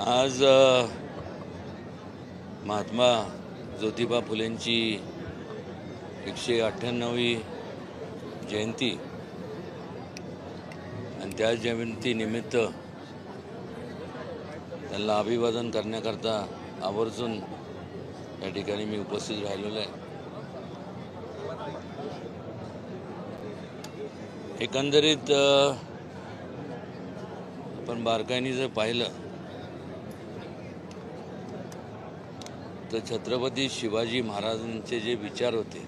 आज महात्मा ज्योतिबा फुलेंची एकशे अठ्ठ्याण्णवी जयंती आणि त्या जयंतीनिमित्त त्यांना अभिवादन करण्याकरता आवर्जून या ठिकाणी मी उपस्थित राहिलेलो आहे. एकंदरीत आपण बारकाईने जर पाहिलं तर छत्रपती शिवाजी महाराजांचे जे विचार होते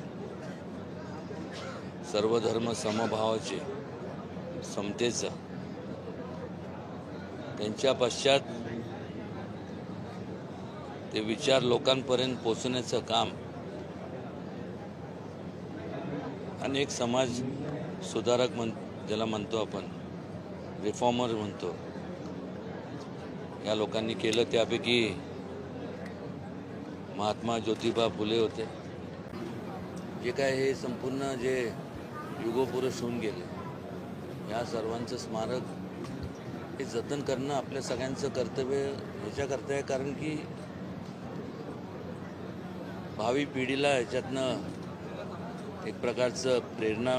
सर्वधर्म समभावाचे समतेचा त्यांच्या पश्चात ते विचार लोकांपर्यंत पोचण्याचं काम अनेक समाज सुधारक म्हण ज्याला म्हणतो आपण रिफॉर्मर म्हणतो. या लोकांनी केलं त्यापैकी महात्मा ज्योतिबा फुले होते. जे काय हे संपूर्ण जे युगोपुरुष होऊन गेले या सर्वांचं स्मारक हे जतन करणं आपल्या सगळ्यांचं कर्तव्य ह्याच्याकरता आहे. कारण की भावी पिढीला ह्याच्यातनं एक प्रकारचं प्रेरणा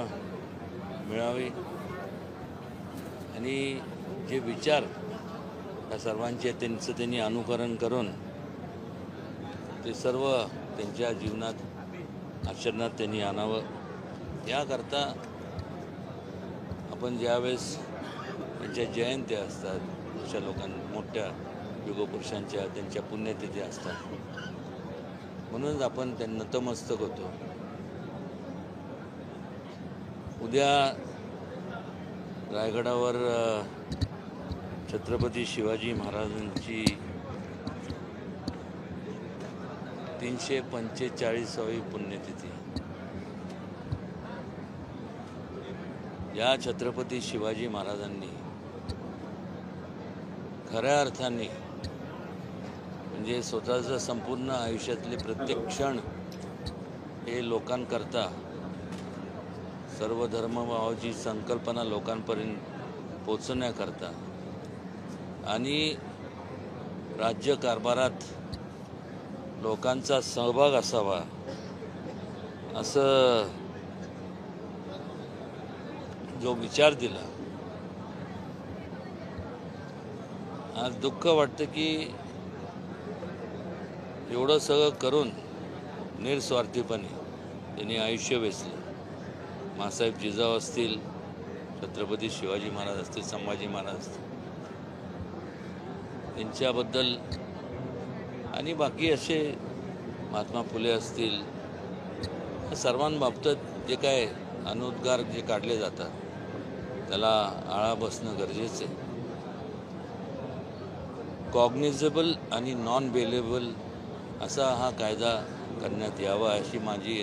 मिळावी. आणि जे विचार या सर्वांचे त्यांचं त्यांनी अनुकरण करून ते सर्व त्यांच्या जीवनात आचरणात त्यांनी आणावं. याकरता आपण ज्यावेळेस त्यांच्या जयंत्या असतात अशा लोकां मोठ्या युगपुरुषांच्या त्यांच्या पुण्यतिथी असतात. म्हणूनच आपण त्यांना नतमस्तक होतो. उद्या रायगडावर छत्रपती शिवाजी महाराजांची तीनशे पंचेचाळीसावी पुण्यतिथी. या छत्रपती शिवाजी महाराजांनी खऱ्या अर्थाने म्हणजे स्वतःचं संपूर्ण आयुष्यातले प्रत्येक क्षण हे लोकांकरता सर्व धर्मभावाची संकल्पना लोकांपर्यंत पोचवण्याकरता आणि राज्यकारभारात लोकांचा सहभाग असावा. असं जो विचार दिला. आज दुःख वाटतं की एवढं सगळं करून निरस्वार्थीपणे त्यांनी आयुष्य वेचलं. मासाहेब जिजाऊ असतील छत्रपती शिवाजी महाराज असतील संभाजी महाराज असतील. त्यांच्याबद्दल आणि बाकी असे महात्मा फुले असतील या सर्वांबाबतीत जे काय अनुद्गार जे काढले जातात त्याला आळा बसणं गरजेचं आहे. कॉग्निझेबल आणि नॉन बेलेबल असा हा कायदा करण्यात यावा अशी माझी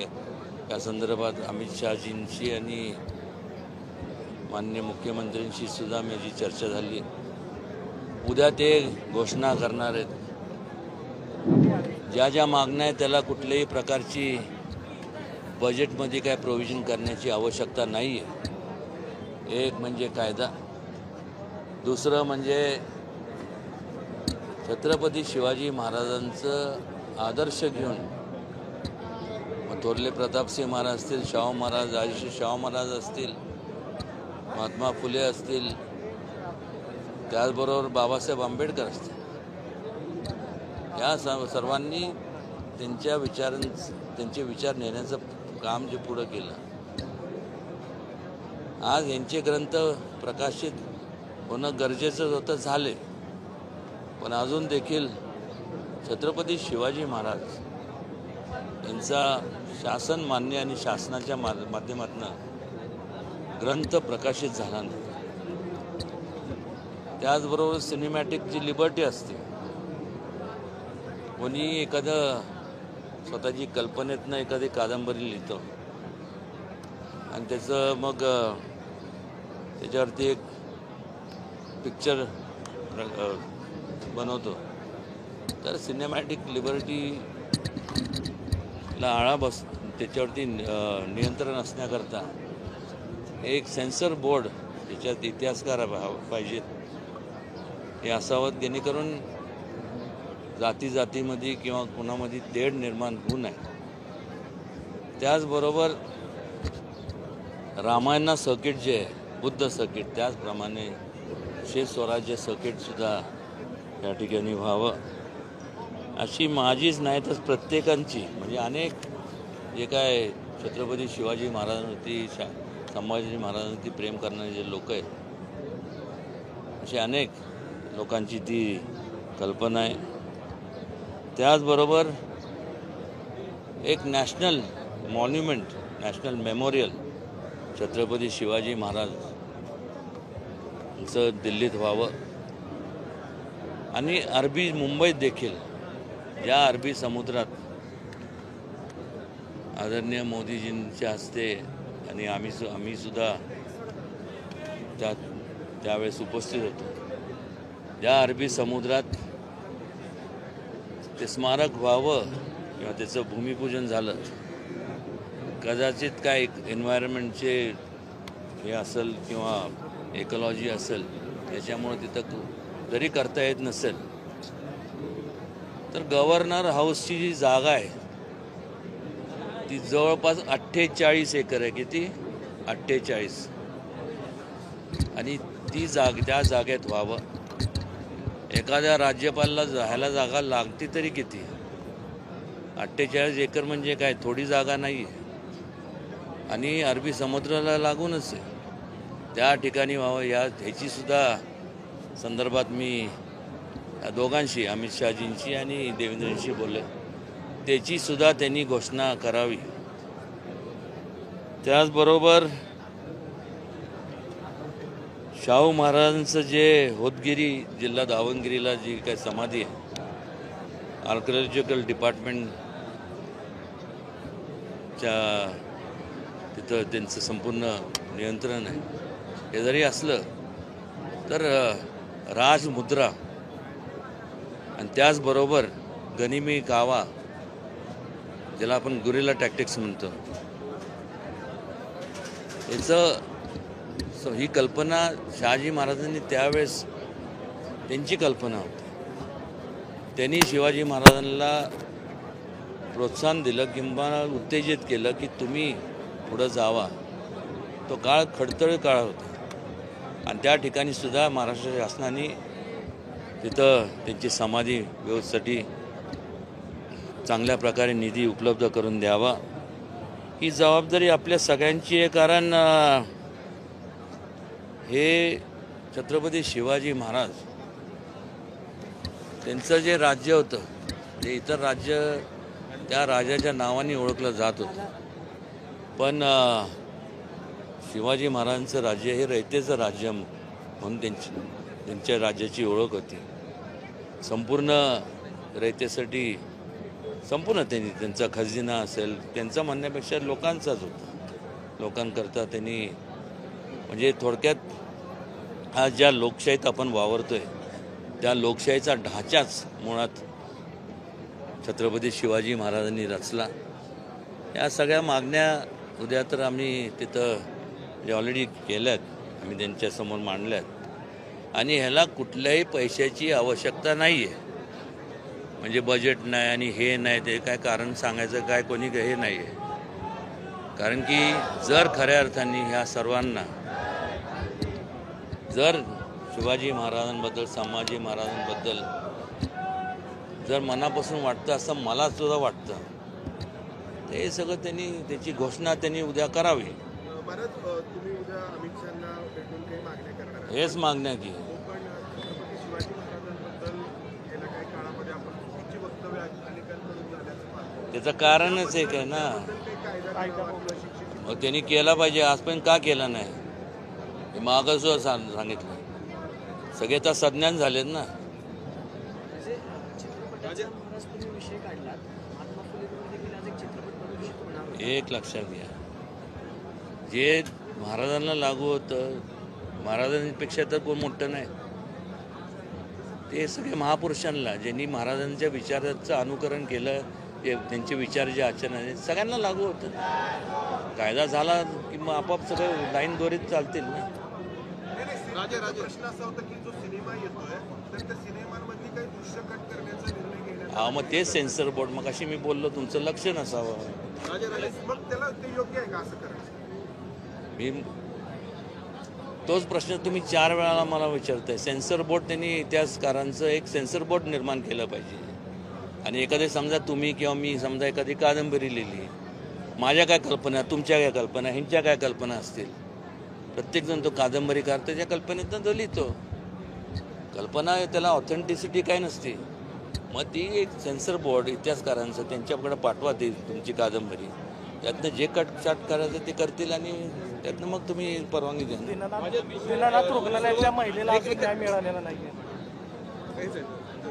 या संदर्भात अमित शहाजींशी आणि मान्य मुख्यमंत्र्यांशी सुद्धा माझी चर्चा झाली. उद्या ते घोषणा करणार आहेत. ज्या ज्या मागण्या आहेत त्याला कुठल्याही प्रकारची बजेटमध्ये काय प्रोव्हिजन करण्याची आवश्यकता नाही आहे. एक म्हणजे कायदा. दुसरं म्हणजे छत्रपती शिवाजी महाराजांचं आदर्श घेऊन थोरले प्रतापसिंह महाराज असतील शाहू महाराज राजश्री शाहू महाराज असतील महात्मा फुले असतील त्याचबरोबर बाबासाहेब आंबेडकर असतील. या सर्वांनी त्यांच्या विचार त्यांचे विचार नेण्याचं काम जे पुढं केलं. आज यांचे ग्रंथ प्रकाशित होणं गरजेचं होतं झाले. पण अजून देखील छत्रपती शिवाजी महाराज यांचा शासन मान्य आणि शासनाच्या मा माध्यमातून ग्रंथ प्रकाशित झाला नाही. त्याचबरोबर सिनेमॅटिक जी लिबर्टी असते कोणी एखादं स्वतःची कल्पनेतनं एखादी कादंबरी लिहितो. आणि त्याचं मग त्याच्यावरती एक पिक्चर बनवतो. तर सिनेमॅटिक लिबर्टीला आळा बस त्याच्यावरती नियंत्रण असण्याकरता एक सेन्सर बोर्ड त्याच्यात इतिहासकार पाहिजेत. हे असावं जेणेकरून जाती जातीमध्ये किंवा कुणामध्ये तेढ निर्माण होऊ नये. त्याचबरोबर रामायणा सर्किट जे आहे बुद्ध सर्किट त्याचप्रमाणे शे स्वराज्य सर्किटसुद्धा या ठिकाणी व्हावं. अशी माझीच नाही तर प्रत्येकांची म्हणजे अनेक जे काय छत्रपती शिवाजी महाराजांवरती शा संभाजी महाराजांवरती प्रेम करणारे जे लोक आहेत असे अनेक लोकांची ती कल्पना आहे. त्याचबरोबर एक national monument national memorial Chhatrapati Shivaji Maharaj यांचं दिल्लीत व्हावं. आणि अरबी मुंबईत देखील ज्या अरबी समुद्रात आदरणीय मोदीजींच्या हस्ते आणि आम्ही सु आम्ही सुद्धा त्या त्यावेळेस उपस्थित होतो. ज्या अरबी समुद्रात ते स्मारक व्हावं किंवा त्याचं भूमिपूजन झालं कदाचित काय एन्व्हायरमेंटचे हे असेल किंवा एकॉलॉजी असेल त्याच्यामुळं तिथं जरी करता येत नसेल तर गव्हर्नर हाऊसची जी जागा आहे ती जवळपास अठ्ठेचाळीस एकर आहे. किती? अठ्ठेचाळीस. आणि ती जाग त्या जागेत व्हावं. एखाद्या राज्यपालला जायला जागा लागते तरी किती? अठ्ठेचाळीस एकर म्हणजे काय? थोडी जागा नाही आहे आणि अरबी समुद्राला लागूनच आहे. त्या ठिकाणी व्हावं या ह्याचीसुद्धा संदर्भात मी या दोघांशी अमित शहाजींशी आणि देवेंद्रजींशी बोलले. त्याचीसुद्धा त्यांनी घोषणा करावी. त्याचबरोबर शाहू महाराजांचं जे होतगिरी जिल्हा दावणगिरीला जी काही समाधी आहे आर्किओलॉजिकल डिपार्टमेंटच्या तिथं त्यांचं संपूर्ण नियंत्रण आहे. हे जरी असलं तर राजमुद्रा आणि त्याचबरोबर गनिमी कावा ज्याला आपण गुरिला टॅक्टिक्स म्हणतो याचं सो ही कल्पना शहाजी महाराजांनी त्यावेळेस त्यांची कल्पना होती. त्यांनी शिवाजी महाराजांना प्रोत्साहन दिलं किंवा उत्तेजित केलं की तुम्ही पुढं जावा. तो काळ खडतळ काळ होता. आणि त्या ठिकाणी सुद्धा महाराष्ट्र शासनाने तिथं त्यांची समाधी व्यवस्थेसाठी चांगल्या प्रकारे निधी उपलब्ध करून द्यावा. ही जबाबदारी आपल्या सगळ्यांची आहे कारण हे छत्रपती शिवाजी महाराज त्यांचं जे राज्य होतं ते इतर राज्य त्या राजाच्या नावाने ओळखलं जात होतं. पण शिवाजी महाराजांचं राज्य हे रयतेचं राज्य म्हणून त्यांची त्यांच्या राज्याची ओळख होती. संपूर्ण रयतेसाठी संपूर्ण त्यांनी त्यांचा खजिना असेल त्यांचा म्हणण्यापेक्षा लोकांचाच होता. लोकांकरता त्यांनी म्हणजे थोडक्यात आज ज्या लोकशाहीत आपण वावरतोय त्या लोकशाहीचा ढाचाच मुळात छत्रपती शिवाजी महाराजांनी रचला. या सगळ्या मागण्या उद्या तर आम्ही तिथं जे ऑलरेडी केल्यात आम्ही त्यांच्यासमोर मांडल्यात. आणि ह्याला कुठल्याही पैशाची आवश्यकता नाही आहे म्हणजे बजेट नाही आणि हे नाही ते काय कारण सांगायचं काय कोणी हे नाही आहे कारण की जर खऱ्या अर्थाने ह्या सर्वांना जर शिवाजी महाराजांबद्दल संभाजी महाराजांबद्दल जर मनापासून वाटतं असं मला सुद्धा वाटतं तर हे सगळं त्यांनी त्याची घोषणा त्यांनी उद्या करावी. परत अ, तुम्ही उद्या अमित शहाना भेटून काही मागण्या करणार आहात. हेच मागण्या की. पाहतो. त्याचं कारणच एक आहे ना. मग त्यांनी केला पाहिजे आजपर्यंत का केला नाही? हे मागं सुद्धा सांग सांगितलं. सगळे तर सज्ञान झालेत ना. एक लक्षात घ्या. जे महाराजांना लागू होतं महाराजांपेक्षा तर कोण मोठं नाही. ते सगळे महापुरुषांना ज्यांनी महाराजांच्या विचाराचं अनुकरण केलं ते त्यांचे विचार जे आचरण आहे सगळ्यांना लागू होतं. कायदा झाला की मग आपोआप सगळं लाईन दोरीत चालतील ना. प्रश्न असा होता की जो सिनेमा येतोय तर त्या सिनेमांमधली काही दृश्य कट करण्याचा निर्णय घेण्यात हा मग तेच सेन्सर बोर्ड मग अशी मी बोललो तुमचं लक्ष नसावं. राजे राजे मग त्याला ते योग्य आहे का असं करायचं? मी तोच प्रश्न तुम्ही चार वेळाला मला विचारताय. सेन्सर बोर्ड त्यांनी इतिहासकारांचं एक सेन्सर बोर्ड निर्माण केलं पाहिजे. आणि एखादे समजा तुम्ही किंवा मी समजा एखादी कादंबरी लिहिली. माझ्या काय कल्पना तुमच्या काय कल्पना ह्यांच्या काय कल्पना असतील? प्रत्येकजण तो कादंबरीकार त्याच्या कल्पनेतनं तो. लिहितो कल्पना त्याला ऑथेंटिसिटी काय नसते. मग ती एक सेन्सर बोर्ड इतिहासकारांचं त्यांच्याकडे पाठवा ती तुमची कादंबरी. त्यातनं जे कट चाट करायचं ते करतील आणि त्यातनं मग तुम्ही परवानगी द्या दीनानाथ रुग्णालयातल्या महिलेला अजून न्याय मिळालेला आहे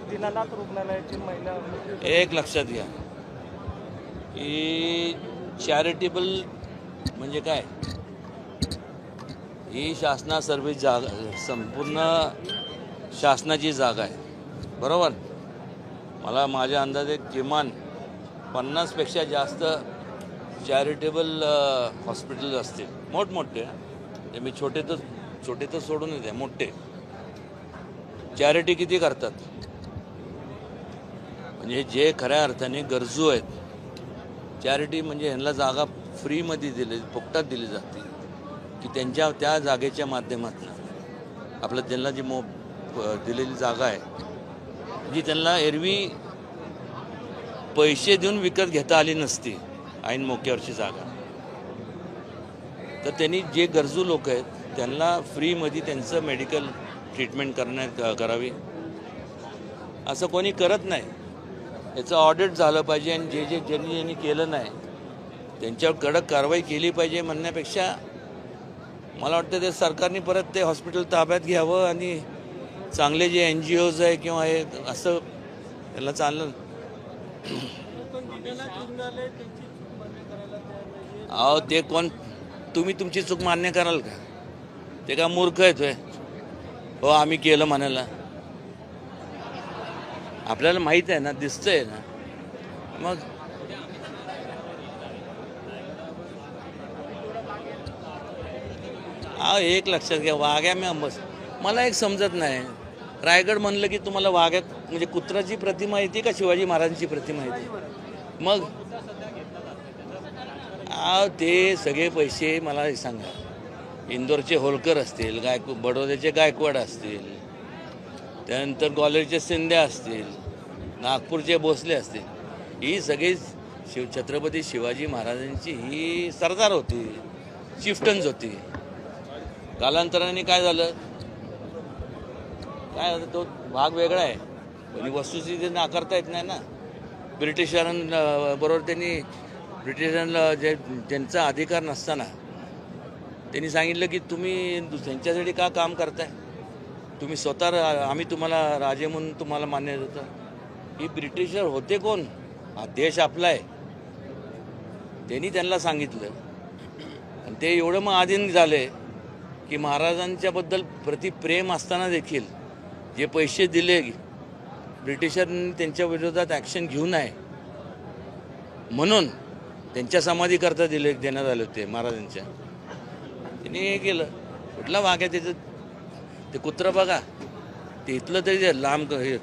दीनानाथ रुग्णालयाची महिला एक लक्षात घ्या. की चॅरिटेबल म्हणजे काय? ही शासना सर्व्हिस जागा संपूर्ण शासनाची जागा आहे. बरोबर? मला माझ्या अंदाजे किमान पन्नासपेक्षा जास्त चॅरिटेबल हॉस्पिटल असतील. मोठमोठे. ते मी छोटे तर छोटे तर सोडून येते मोठे. चॅरिटी किती करतात? म्हणजे जे खऱ्या अर्थाने गरजू आहेत. चॅरिटी म्हणजे ह्यांना जागा फ्रीमध्ये दिली फुकटात दिली जाते. की त्यांच्या त्या जागेच्या माध्यमातून आपलं त्यांना जी मो दिलेली जागा आहे जी त्यांना एरवी पैसे देऊन विकत घेता आली नसती ऐन मोक्यावरची जागा. तर त्यांनी जे गरजू लोक आहेत त्यांना फ्रीमध्ये त्यांचं मेडिकल ट्रीटमेंट करण्यात करावी. असं कोणी करत नाही. याचं ऑडिट झालं पाहिजे आणि जे जे ज्यांनी ज्यांनी केलं नाही त्यांच्यावर कडक कारवाई केली पाहिजे म्हणण्यापेक्षा मला वाटतं ते सरकारने परत ते हॉस्पिटल ताब्यात घ्यावं आणि चांगले जे एन जी ओज आहे किंवा हे असं त्याला चाललं. अहो ते कोण? तुम्ही तुमची चूक मान्य कराल का? ते का मूर्ख आहेत हो आम्ही केलं म्हणायला. आपल्याला माहीत आहे ना दिसतंय ना. मग हा एक लक्षात घ्या वाघ्या मी अंबस मला एक समजत नाही. रायगड म्हणलं की तुम्हाला वाघ्यात म्हणजे कुत्राची प्रतिमा येते का शिवाजी महाराजांची प्रतिमा येते मग? आ ते सगळे पैसे मला हे सांगा. इंदोरचे होलकर असतील गायक बडोद्याचे गायकवाड असतील त्यानंतर ग्वालेरचे शिंदे असतील नागपूरचे भोसले असतील. ही सगळी शिव छत्रपती शिवाजी महाराजांची ही सरदार होती चिफ्टन्स होती. कालांतराने काय झालं? काय झालं? तो भाग वेगळा आहे. पण वस्तुस्थिती नाकारता येत नाही ना. ब्रिटिशांबरोबर त्यांनी ब्रिटिशांना जे त्यांचा अधिकार नसताना त्यांनी सांगितलं की तुम्ही त्यांच्यासाठी का काम करताय? तुम्ही स्वतः रा- आम्ही तुम्हाला राजे म्हणून तुम्हाला मान्य देतो. ही ब्रिटिशर होते कोण? हा देश आपला आहे. त्यांनी त्यांना सांगितलं. आणि ते एवढं मग आधीन झाले. की महाराजांच्याबद्दल प्रति प्रेम असताना देखील जे पैसे दिले ब्रिटिशांनी त्यांच्या विरोधात ॲक्शन घेऊ नये म्हणून त्यांच्या समाधीकरता दिले देण्यात आले होते महाराजांच्या. त्यांनी हे केलं. कुठला वाघ आहे त्याचं ते कुत्रं बघा. ते इथलं तरी लांब क- हे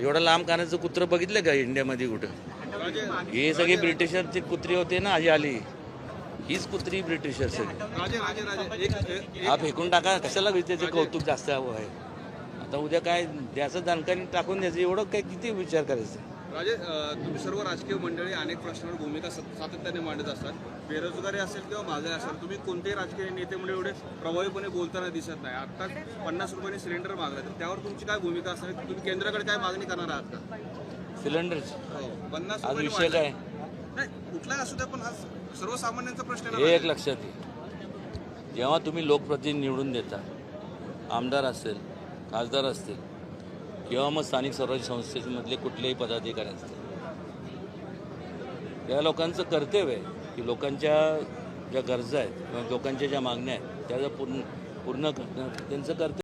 एवढं लांब कानाचं कुत्रं बघितलं का इंडियामध्ये कुठं? हे सगळे ब्रिटिशरचे कुत्री होते ना आजी आली. हीच कुत्री ब्रिटिशर सगळी राजे राजे राजे. एक एक- हा फेकून टाका कशाला त्याचं कौतुक जास्त हवं आहे? आता उद्या काय द्याचं जानकारी टाकून द्यायचं एवढं काय किती विचार करायचं? राजे तुम्ही सर्व राजकीय मंडळी अनेक प्रश्नांवर भूमिका सत- सातत्याने मांडत असतात. बेरोजगारी असेल किंवा महागाई असेल तुम्ही कोणतेही राजकीय नेतेमुळे एवढे प्रभावीपणे बोलताना दिसत नाही. आता पन्नास रुपयांनी सिलेंडर मागला तर त्यावर तुमची काय भूमिका असणार तुम्ही केंद्राकडे काय मागणी करणार आहात का? सिलेंडरच? हो, पन्नास विषय. काय? नाही कुठलाही असू द्या पण हा सर्वसामान्यांचा प्रश्न हे एक. लक्षात घे जेव्हा तुम्ही लोकप्रतिनिधी निवडून देता आमदार असेल खासदार असतील किंवा मग स्थानिक स्वराज्य संस्थेमधले कुठलेही पदाधिकारी असतील या लोकांचं कर्तव्य आहे की लोकांच्या ज्या गरजा आहेत किंवा लोकांच्या ज्या मागण्या आहेत त्या पूर्ण पूर्ण त्यांचं कर्तव्य